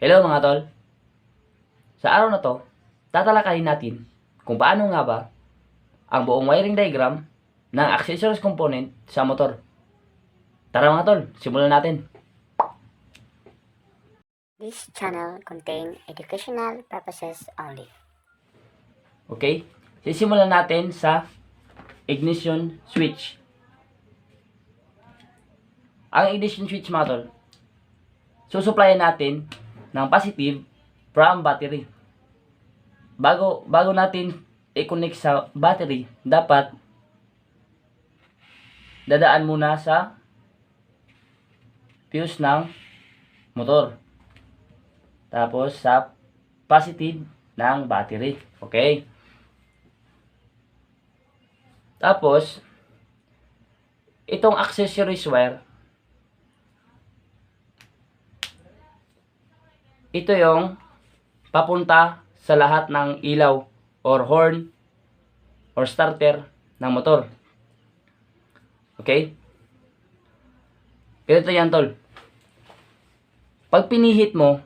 Hello mga tol. Sa araw na to, tatalakayin natin kung paano nga ba ang buong wiring diagram ng accessories component sa motor. Tara mga tol, simulan natin. This channel contain educational purposes only. Okay? Sisimulan natin sa ignition switch. Ang ignition switch mga tol, susuplayan natin ng positive from battery. Bago bago natin i-connect sa battery, dapat dadaan muna sa fuse ng motor. Tapos sa positive ng battery. Okay? Tapos, itong accessories wire, ito yung papunta sa lahat ng ilaw or horn or starter ng motor. Okay? Ganito yan, tol. Pag pinihit mo,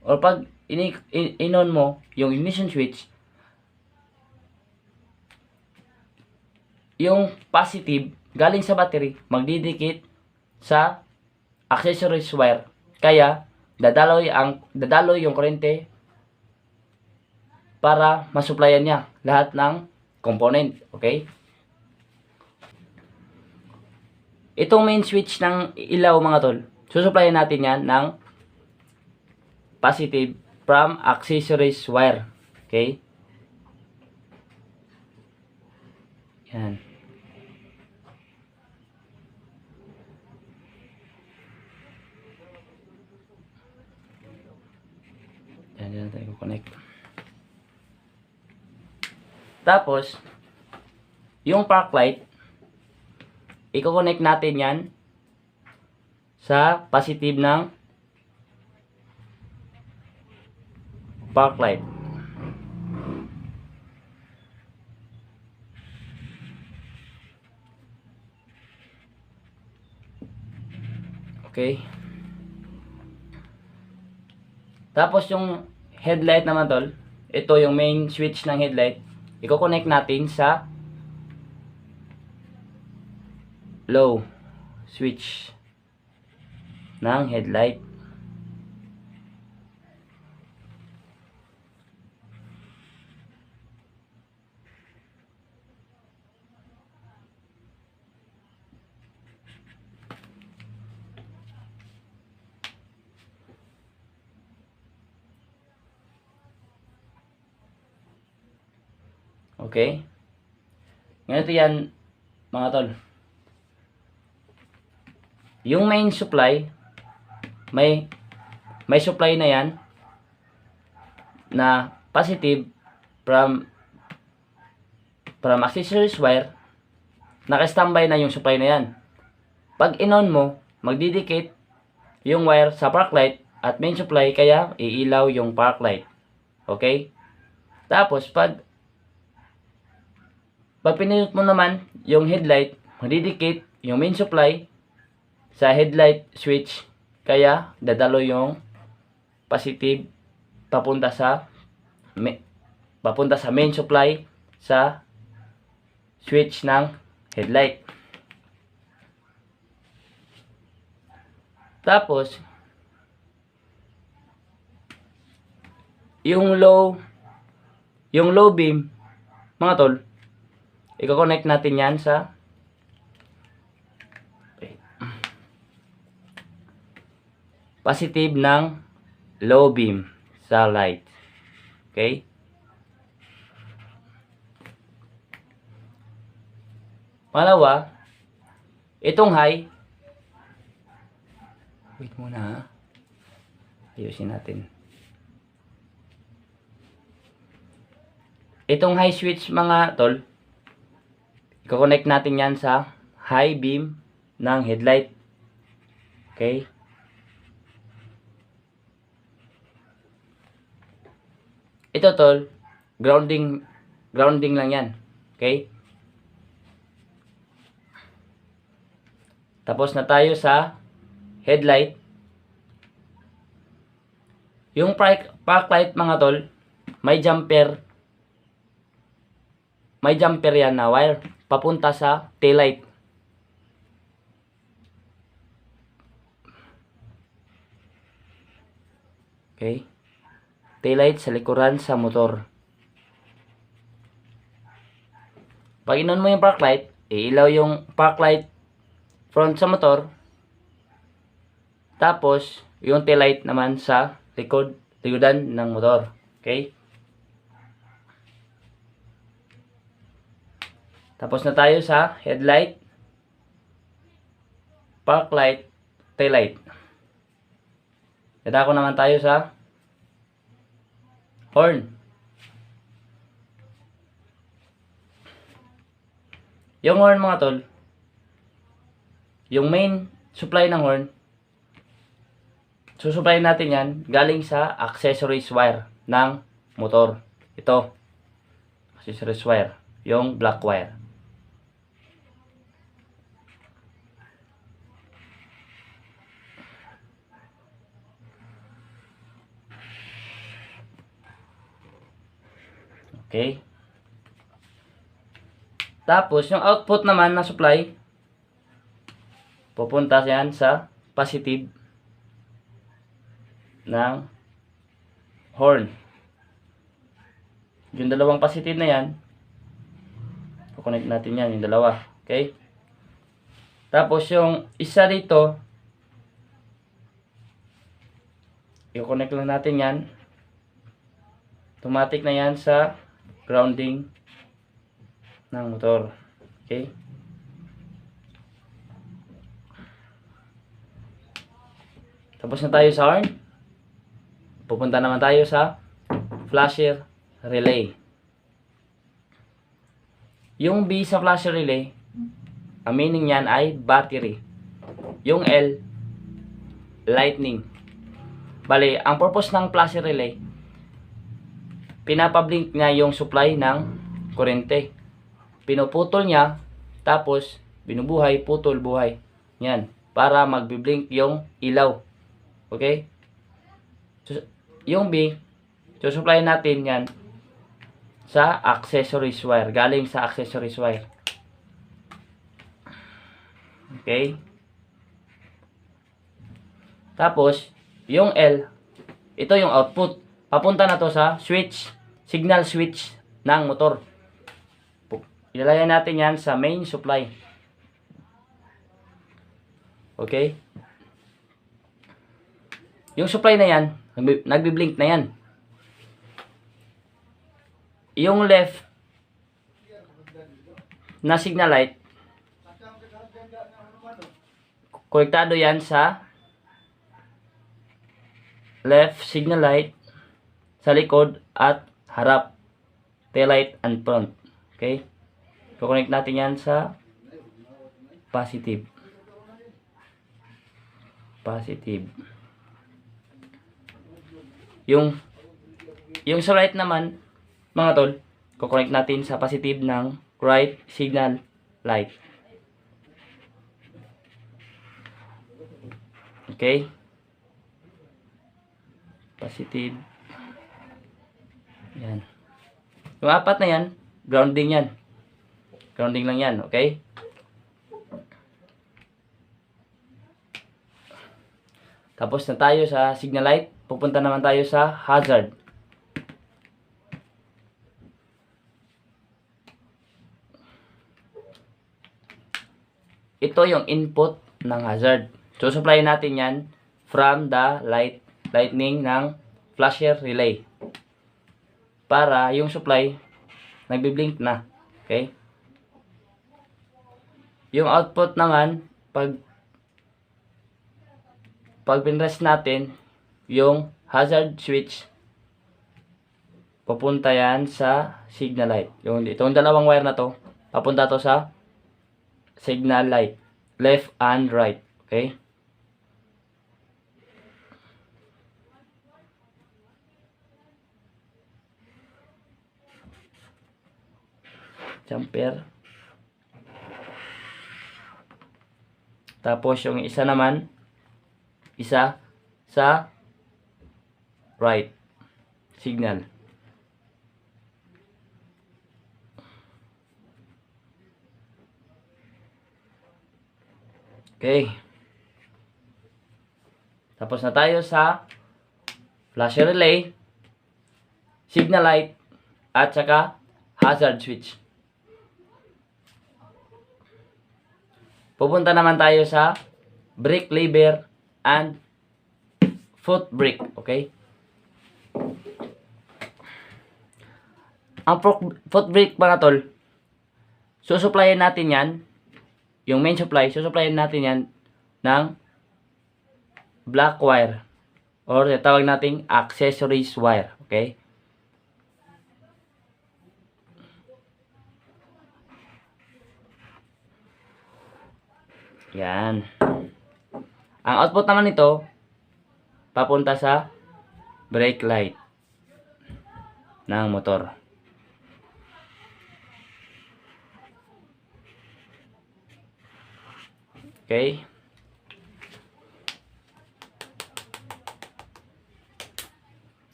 or pag ini- in- inon mo yung ignition switch, yung positive galing sa battery magdidikit sa accessories wire. Kaya dadaloy ang dadaloy yung kuryente para masuplayan niya lahat ng component, okay? Itong main switch ng ilaw mga tol, susuplayan natin yan ng positive from accessories wire, okay? Yan. Yan, yan tayo connect. Tapos, yung park light, i-connect natin yan sa positive ng park light. Okay. Tapos yung headlight naman tol, ito yung main switch ng headlight. Iko-connect natin sa low switch ng headlight. Okay? Ganito yan, mga tol. Yung main supply, may may supply na yan na positive from from accessories wire naka-standby na yung supply na yan. Pag inon mo, magdidikit yung wire sa park light at main supply kaya iilaw yung park light. Okay? Tapos pag pag pinindot mo naman yung headlight, magdidikit yung main supply sa headlight switch. Kaya, dadalo yung positive papunta sa papunta sa main supply sa switch ng headlight. Tapos, yung low yung low beam, mga tol, i-connect natin yan sa positive ng low beam sa light. Okay? Pangalawa, itong high, wait muna ha. Ayusin natin. Itong high switch mga tol, i-connect natin yan sa high beam ng headlight. Okay? Ito tol, grounding grounding lang yan. Okay? Tapos na tayo sa headlight. Yung park light mga tol, may jumper. May jumper yan na wire papunta sa taillight. Okay? Taillight sa likuran sa motor. Pag inon mo yung park light, iilaw yung park light front sa motor. Tapos, yung taillight naman sa likod, likodan ng motor. Okay? Tapos na tayo sa headlight, park light, taillight. Dadako naman tayo sa horn. Yung horn mga tol, yung main supply ng horn, susupply natin yan galing sa accessories wire ng motor. Ito, accessories wire, yung black wire. Okay. Tapos, yung output naman na supply, pupunta yan sa positive ng horn. Yung dalawang positive na yan, kukonect natin yan, yung dalawa. Okay? Tapos, yung isa dito, i-connect lang natin yan. Automatic na yan sa grounding ng motor. Okay? Tapos na tayo sa horn. Pupunta naman tayo sa flasher relay. Yung B sa flasher relay, ang meaning niyan ay battery. Yung L, lightning. Bali, ang purpose ng flasher relay, pinapablink niya yung supply ng kurente. Pinuputol niya, tapos binubuhay, putol, buhay. Yan, para magbiblink yung ilaw. Okay? So, yung B, susupply natin yan sa accessories wire. Galing sa accessories wire. Okay? Tapos, yung L, ito yung output. Papunta na to sa switch, signal switch ng motor. Ilalagay natin yan sa main supply. Okay? Yung supply na yan, nagbi- nagbi-blink na yan. Yung left na signal light, konektado yan sa left signal light sa likod at harap tail light and front. Okay? Kukonect natin yan sa positive. Positive. Yung yung sa right naman mga tol kukonect natin sa positive ng right signal light. Okay? Positive. Yan. Yung apat na yan, grounding yan. Grounding lang yan, okay? Tapos na tayo sa signal light, pupunta naman tayo sa hazard. Ito yung input ng hazard. So, supply natin yan from the light lightning ng flasher relay. Para yung supply nagbi-blink na. Okay? Yung output naman pag pag pinrest natin yung hazard switch papunta yan sa signal light. Yung itong dalawang wire na to, papunta to sa signal light. Left and right. Okay? Jumper. Tapos yung isa naman, isa sa right signal. Okay. Tapos na tayo sa flash relay, signal light, at saka hazard switch. Pupunta naman tayo sa brake lever and foot brake, okay? Ang foot brake mga tol, susuplayan natin yan, yung main supply, susuplayan natin yan ng black wire or tawag nating accessories wire, okay? Yan. Ang output naman nito, papunta sa brake light ng motor. Okay?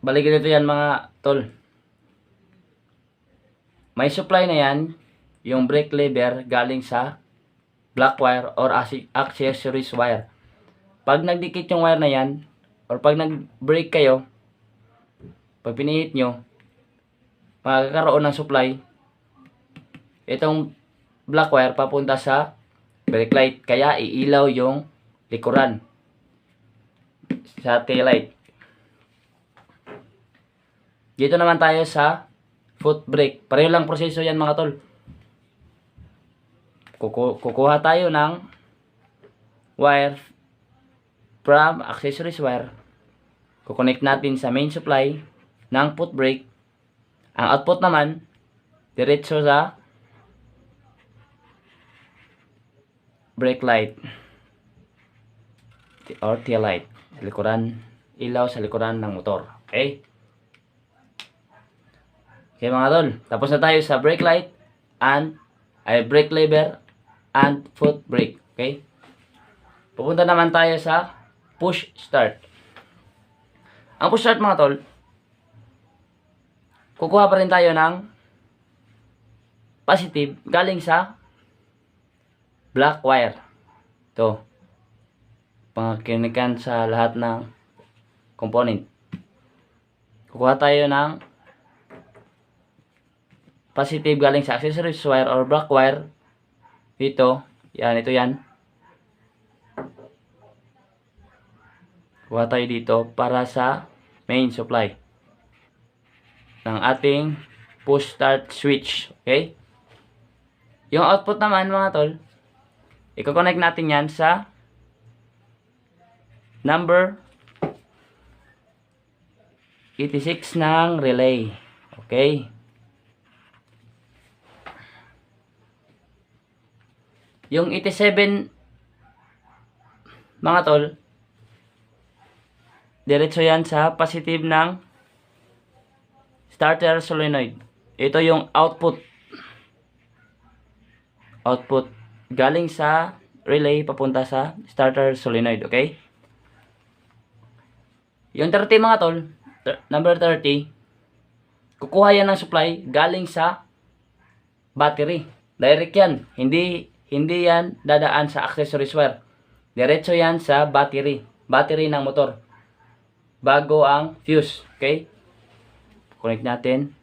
Balikin nito yan mga tol. May supply na yan, yung brake lever galing sa black wire or acce- accessories wire. Pag nagdikit yung wire na yan, or pag nag-brake kayo, pag pinihit nyo, magkakaroon ng supply, itong black wire papunta sa brake light. Kaya iilaw yung likuran sa tail light. Dito naman tayo sa foot brake. Pareho lang proseso yan mga tol. Kuku kukuha tayo ng wire from accessories wire. Kukonect natin sa main supply ng foot brake. Ang output naman, diretso sa brake light or tail light. Likuran, ilaw sa likuran ng motor. Okay? Okay mga tol, tapos na tayo sa brake light and ay brake lever and foot brake. Okay? Pupunta naman tayo sa push start. Ang push start mga tol, kukuha pa rin tayo ng positive galing sa black wire. Ito. Pangkinikan sa lahat ng component. Kukuha tayo ng positive galing sa accessories wire or black wire. Dito. Yan, ito yan. Kuha tayo dito para sa main supply ng ating push start switch. Okay? Yung output naman mga tol, i-connect natin yan sa number 86 ng relay. Okay? Yung 87 mga tol, diretso yan sa positive ng starter solenoid. Ito yung output. Output galing sa relay papunta sa starter solenoid, okay? Yung 30 mga tol, number 30, kukuha yan ng supply galing sa battery. Direct yan. Hindi hindi yan dadaan sa accessories wire. Diretso yan sa battery. Battery ng motor. Bago ang fuse. Okay? Connect natin.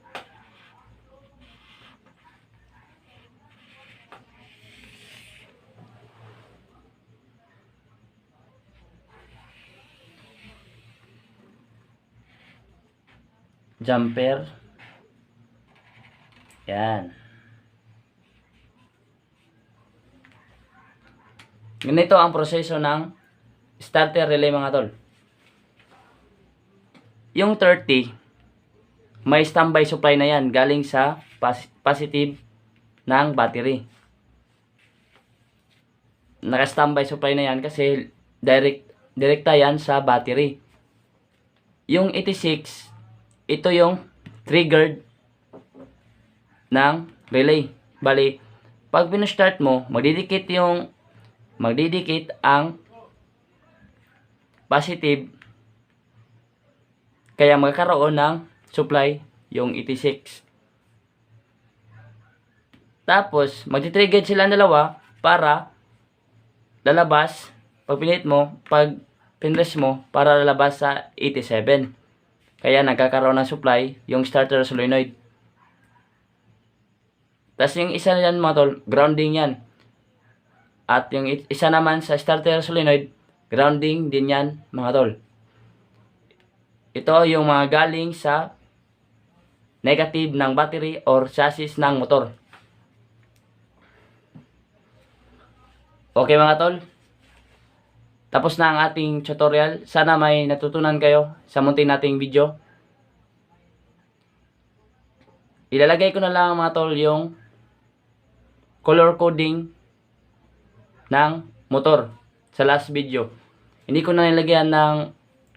Jumper. Yan. Ganito ang proseso ng starter relay mga tol. Yung 30, may standby supply na yan galing sa positive ng battery. Naka-standby supply na yan kasi direct direkta yan sa battery. Yung 86, ito yung triggered ng relay. Bali, pag pinustart mo, magdidikit yung magdidikit ang positive, kaya magkakaroon ng supply yung 86. Tapos, magti-trigger sila dalawa para lalabas, pag pinit mo, pag pinress mo, para lalabas sa 87. Kaya nagkakaroon ng supply yung starter solenoid. Tapos yung isa yan mga tol, grounding yan. At yung isa naman sa starter solenoid, grounding din yan mga tol. Ito yung mga galing sa negative ng battery or chassis ng motor. Okay mga tol. Tapos na ang ating tutorial. Sana may natutunan kayo sa munti nating video. Ilalagay ko na lang mga tol yung color coding ng motor sa last video. Hindi ko na nilagyan ng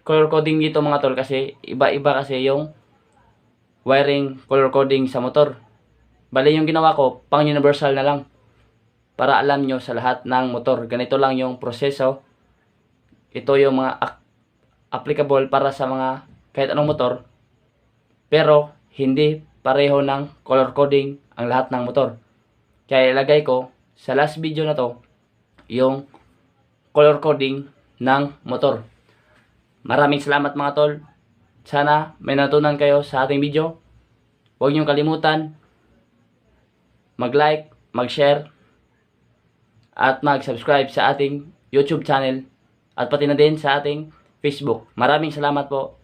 color coding dito mga tol kasi iba-iba kasi yung wiring color coding sa motor. Bali yung ginawa ko, pang universal na lang. Para alam nyo sa lahat ng motor. Ganito lang yung proseso. Ito yung mga applicable para sa mga kahit anong motor. Pero hindi pareho ng color coding ang lahat ng motor. Kaya ilagay ko sa last video na to yung color coding ng motor. Maraming salamat mga tol. Sana may natutunan kayo sa ating video. Huwag niyong kalimutan mag-like, mag-share, at mag-subscribe sa ating YouTube channel at pati na din sa ating Facebook. Maraming salamat po.